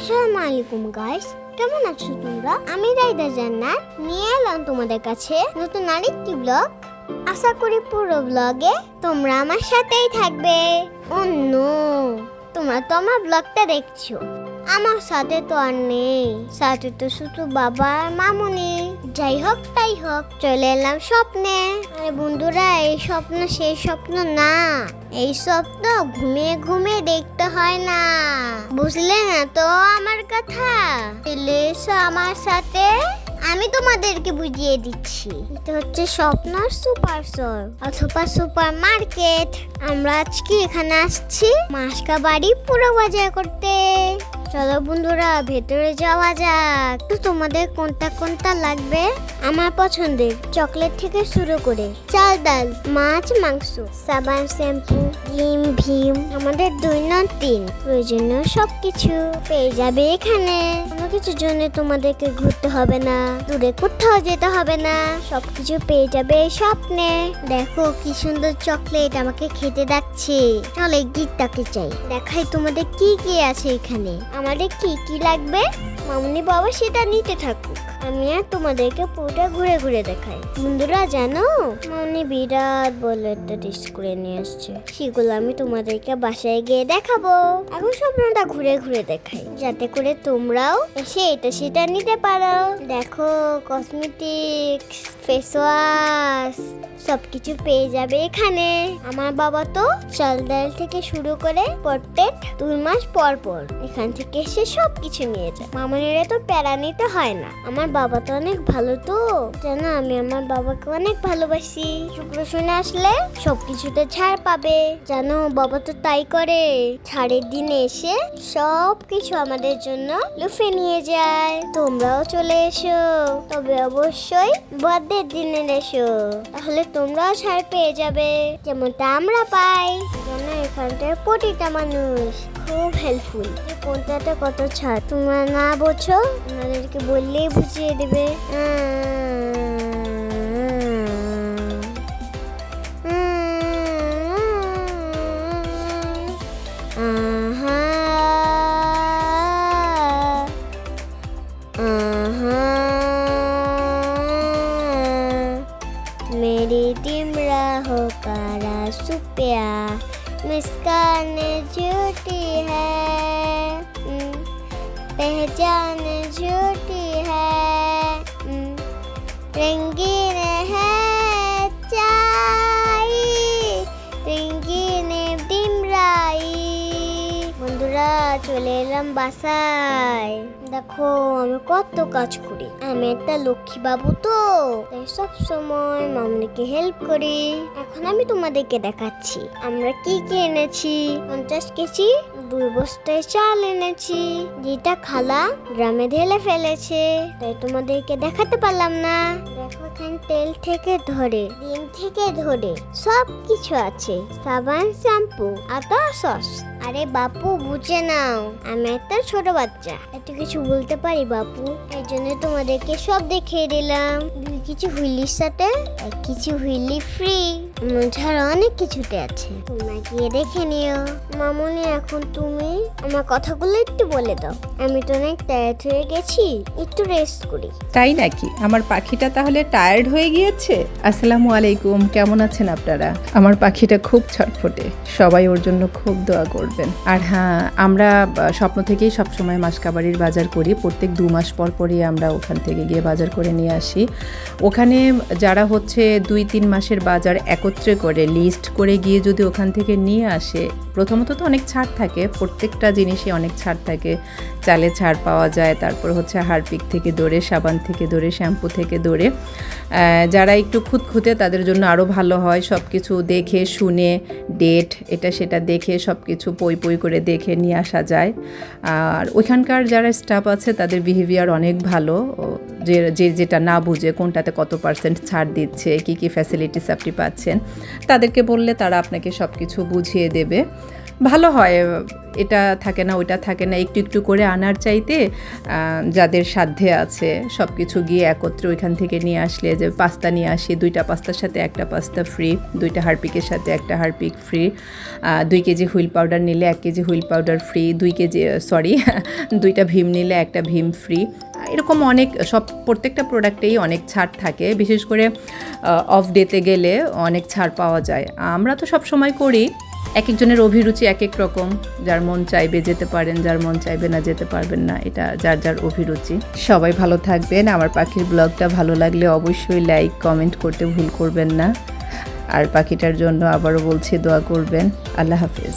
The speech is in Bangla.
আসসালামু আলাইকুম গাইস, কেমন আছো তোমরা? আমি রাইদা জান্নাত, নিয়ে এলাম তোমাদের কাছে নতুন আরেকটি ব্লগ। আশা করি পুরো ব্লগে তোমরা আমার সাথেই থাকবে। অন্য তোমরা তো আমার ব্লগটা দেখছ। আমার সাথে তো আর নেই, সাথে তো শুধু বাবা আর মামুনি। যাই হোক, তাই হোক। চলে এলাম স্বপ্নে। আরে বন্ধুরা, এই স্বপ্ন সেই স্বপ্ন না। এই স্বপ্ন ঘুমিয়ে ঘুমিয়ে দেখতে হয় না। বুঝলে না তো আমার কথা? চলে এসো আমার সাথে। আমি তোমাদেরকে বুঝিয়ে দিচ্ছি। এটা হচ্ছে স্বপ্ন সুপার স্টোর অথবা সুপার মার্কেট আমরা আজকে এখানে আসছি মাসকা বাড়ি পুরো বাজার করতে। চলো বন্ধুরা, ভেতরে যাওয়া যাক। তো তোমাদের কোনটা কোনটা লাগবে? আমার পছন্দের। চকলেট থেকে শুরু করে চাল, ডাল, মাছ, মাংস, সাবান, শ্যাম্পু, ডিম, ভীম, আমাদের দুই নয় তিন প্রয়োজনীয় সবকিছু পেয়ে যাবে এখানে। কিছুর জন্য তোমাদেরকে ঘুরতে হবে না, দূরে কোথাও যেতে হবে না, সবকিছু পেয়ে যাবে স্বপ্নে। দেখো কি সুন্দর চকলেট আমাকে খেতে ডাকছে। চলে গিটটাকে চাই। দেখাই তোমাদের কি কি আছে এখানে। আমাদের কি কি লাগবে? মামনি বাবা সেটা নিতে থাকুক। আমি আর তোমাদেরকে পুরোটা ঘুরে ঘুরে দেখাই। বন্ধুরা, জানো? মামনি বিরাট বলে একটা ডিশ করে নিয়ে আসছে সেগুলো আমি তোমাদেরকে বাসায় গিয়ে দেখাবো। এখন স্বপ্নটা ঘুরে ঘুরে দেখাই। যাতে করে তোমরাও এসে এটা সেটা নিতে পারো। দেখো কসমেটিক্স ফেস ওয়াশ সবকিছু পেয়ে যাবে এখানে। আমার বাবা তো চাল ডাল থেকে শুরু করে প্রত্যেক দুই মাস পর পর এখান থেকে এসে সবকিছু নিয়ে যায়। মামনিরা তো প্যারা নিতে হয় না। আমার বাবা তো অনেক ভালো তো। জানো, আমি আমার বাবাকে অনেক ভালোবাসি। শুক্র শনি আসলে সব কিছুতে ছাড় পাবে। জানো, বাবা তো তাই করে। ছাড়ের দিনে এসে সব কিছু আমাদের জন্য লুফে নিয়ে যায় তোমরাও চলে এসো। তবে অবশ্যই বদের দিনে এসো। তাহলে তোমরাও ছাড় পেয়ে যাবে। যেমনটা আমরা পাই। যেন এখানটার প্রতিটা মানুষ খুব হেল্পফুল কোনটাটা কত ছাড়? তোমরা না বোঝো? ওনাদেরকে বললেই বুঝিয়ে দেবে। मेरी टिमरा हो कारा सुपिया मुस्कान झूठी है हम्म, पहचान झूठी বন্ধুরা চলে এলাম বাসায়। দেখো, আমি কত কাজ করি। আমি একটা লক্ষ্মী বাবু তো সব সময় মামনিকে হেল্প করি। এখন আমি তোমাদেরকে দেখাচ্ছি, আমরা কি কি এনেছি? পঞ্চাশ কেজি দুই বস্তায় চাল এনেছি, যেটা খালা গ্রামে ঢেলে ফেলেছে। তাই তোমাদেরকে দেখাতে পারলাম না। দেখো তেল থেকে ধরে, ডিম থেকে ধরে সব কিছু আছে। সাবান, শ্যাম্পু, আদা, সস। আরে বাপু, বুঝে নাও। আমি একটা ছোট বাচ্চা। এত কিছু বলতে পারি বাপু? এই জন্য তোমাদেরকে সব দেখিয়ে দিলাম। কিছু হুইলির সাথে কিছু হুইলি ফ্রি। ছাড়া অনেক কিছুতে আছে। তোমরা গিয়ে দেখে নিও। মামনি, এখন তুমি আমার কথাগুলো একটু বলে দাও। আমি তো অনেক টায়ার্ড হয়ে গেছি। একটু রেস্ট করি। তাই নাকি? আমার পাখিটা তাহলে টায়ার্ড হয়ে গিয়েছে? আসসালামু আলাইকুম। কেমন আছেন আপনারা? আমার পাখিটা খুব ছটফটে। সবাই ওর জন্য খুব দোয়া করবেন আর হ্যাঁ আমরা স্বপ্ন থেকেই সবসময় মাসকাবাড়ির বাজার করি। প্রত্যেক দু মাস পর পরই আমরা ওখান থেকে গিয়ে বাজার করে নিয়ে আসি। ওখানে যারা হচ্ছে দুই, তিন মাসের বাজার একত্রে করে লিস্ট করে গিয়ে যদি ওখান থেকে নিয়ে আসে, প্রথমত তো অনেক ছাড় থাকে। প্রত্যেকটা জিনিসই অনেক ছাড় থাকে। চালে ছাড় পাওয়া যায়, তারপর হচ্ছে হারপিক থেকে দৌড়ে, সাবান থেকে দৌড়ে, শ্যাম্পু থেকে দৌড়ে। যারা একটু খুঁতখুঁতে তাদের জন্য আরও ভালো হয়। সব কিছু দেখে, শুনে ডেট এটা সেটা দেখে সব কিছু পই পই করে দেখে নিয়ে আসা যায়। আর ওইখানকার যারা স্টাফ আছে, তাদের বিহেভিয়ার অনেক ভালো। যে যে, যেটা না বুঝে, কোনটাতে কত পার্সেন্ট ছাড় দিচ্ছে, কি কি ফ্যাসিলিটিস আপনি পাচ্ছেন, তাদেরকে বললে তারা আপনাকে সব কিছু বুঝিয়ে দেবে। ভালো হয়, এটা থাকে না ওটা থাকে না, একটু একটু করে আনার চাইতে যাদের সাধ্যে আছে সব কিছু গিয়ে একত্রে ওইখান থেকে নিয়ে আসলে যে পাস্তা নিয়ে আসি, দুইটা পাস্তার সাথে একটা পাস্তা ফ্রি দুইটা হারপিকের সাথে একটা হারপিক ফ্রি দুই কেজি হুইল পাউডার নিলে এক কেজি হুইল পাউডার ফ্রি দুই কেজি সরি দুইটা ভীম নিলে একটা ভীম ফ্রি এরকম অনেক, সব, প্রত্যেকটা প্রোডাক্টেই অনেক ছাড় থাকে, বিশেষ করে অফ ডেতে গেলে অনেক ছাড় পাওয়া যায়। আমরা তো সব সময় করি এক একজনের অভিরুচি এক এক রকম। যার মন চাইবে যেতে পারেন, যার মন চাইবে না যেতে পারবেন না, এটা যার যার অভিরুচি। সবাই ভালো থাকবেন। আমার পাখির ব্লগটা ভালো লাগলে অবশ্যই লাইক, কমেন্ট করতে ভুল করবেন না। আর পাখিটার জন্য আবারও বলছি দোয়া করবেন। আল্লাহ হাফিজ।